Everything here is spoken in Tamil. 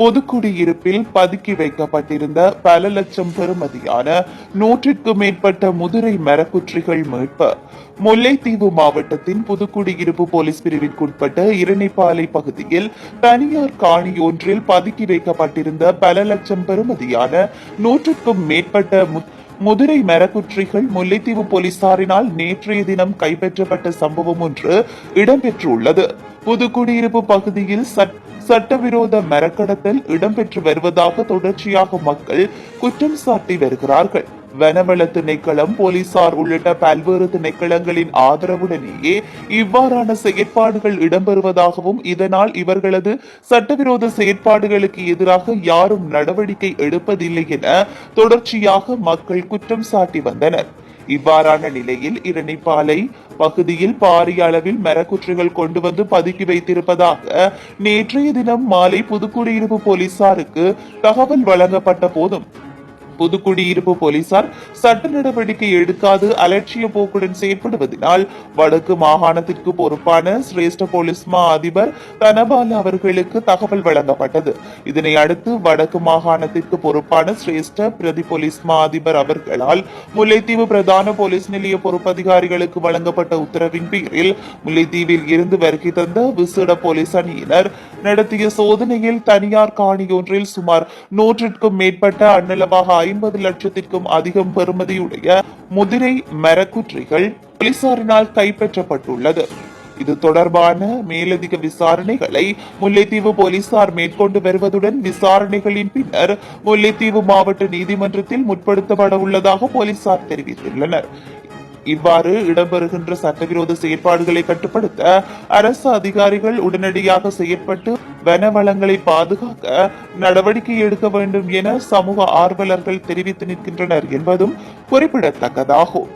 பொதுக்குடியிருப்பில் பதுக்கி வைக்கப்பட்டிருந்த பல லட்சம் பெறுமதியான நூற்றிற்கும் மேற்பட்ட முதிரை மரக்குற்றிகள் மீட்பு. முல்லைத்தீவு மாவட்டத்தின் புதுக்குடியிருப்பு போலீஸ் பிரிவிற்குட்பட்ட இரணைப்பாலை பகுதியில் தனியார் காணி ஒன்றில் பதுக்கி வைக்கப்பட்டிருந்த பல லட்சம் பெறுமதியான நூற்றுக்கும் மேற்பட்ட மதுரை மரக்குற்றிகள் முல்லைத்தீவு போலீசாரினால் நேற்றைய தினம் கைப்பற்றப்பட்ட சம்பவம் ஒன்று இடம்பெற்றுள்ளது. புதுக்குடியிருப்பு பகுதியில் சட்- சட்டவிரோத மரக்கடத்தல் இடம்பெற்று வருவதாக தொடர்ச்சியாக மக்கள் குற்றம் சாட்டி வருகிறார்கள். வனவள திணைக்களம் போலீசார் உள்ளிட்ட பல்வேறு திணைக்களங்களின் ஆதரவுடனேயே இவ்வாறான செயற்பாடுகள் இடம்பெறுவதாகவும் இதனால் இவர்களது சட்டவிரோத செயற்பாடுகளுக்கு எதிராக யாரும் நடவடிக்கை எடுப்பதில்லை என தொடர்ச்சியாக மக்கள் குற்றம் சாட்டி வந்தனர். இவ்வாறான நிலையில் இரணிப்பாலை பகுதியில் பாரிய அளவில் மரக்குற்றுகள் கொண்டு வந்து பதுக்கி வைத்திருப்பதாக நேற்றைய தினம் மாலை புதுக்குடியிருப்பு போலீசாருக்கு தகவல் வழங்கப்பட்ட போதும் புதுக்குடியிருப்பு போலீசார் சட்ட நடவடிக்கை எடுக்காது அலட்சிய போக்குடன் செயற்படுவதனால் வடக்கு மாகாணத்திற்கு பொறுப்பான சிரேஷ்ட போலீஸ் மா அதிபர் தனபால் அவர்களுக்கு தகவல் வழங்கப்பட்டது. இதனை அடுத்து வடக்கு மாகாணத்திற்கு பொறுப்பான சிரேஷ்ட பிரதி போலீஸ் மா அதிபர் அவர்களால் முல்லைத்தீவு பிரதான போலீஸ் நிலைய பொறுப்பதிகாரிகளுக்கு வழங்கப்பட்ட உத்தரவின் பேரில் முல்லைத்தீவில் இருந்து வருகை தந்த விசேட போலீஸ் அணியினர் நடத்திய சோதனையில் தனியார் காணி ஒன்றில் சுமார் நூற்றிற்கும் மேற்பட்ட அண்ணளவாக ஐம்பது லட்சத்திற்கும் அதிகம் பெறுமதியுடைய முதிரை மரக்குற்றிகள் போலீசாரினால் கைப்பற்றப்பட்டுள்ளது. இது தொடர்பான மேலதிக விசாரணைகளை முல்லைத்தீவு போலீசார் மேற்கொண்டு வருவதுடன் விசாரணைகளின் பின்னர் முல்லைத்தீவு மாவட்ட நீதிமன்றத்தில் முற்படுத்தப்பட உள்ளதாக போலீசார் தெரிவித்துள்ளனர். இவ்வாறு இடம்பெறுகின்ற சட்டவிரோத செயற்பாடுகளை கட்டுப்படுத்த அரசு அதிகாரிகள் உடனடியாக செயற்பட்டு வனவளங்களை பாதுகாக்க நடவடிக்கை எடுக்க வேண்டும் என சமூக ஆர்வலர்கள் தெரிவித்து நிற்கின்றனர் என்பதும் குறிப்பிடத்தக்கதாகும்.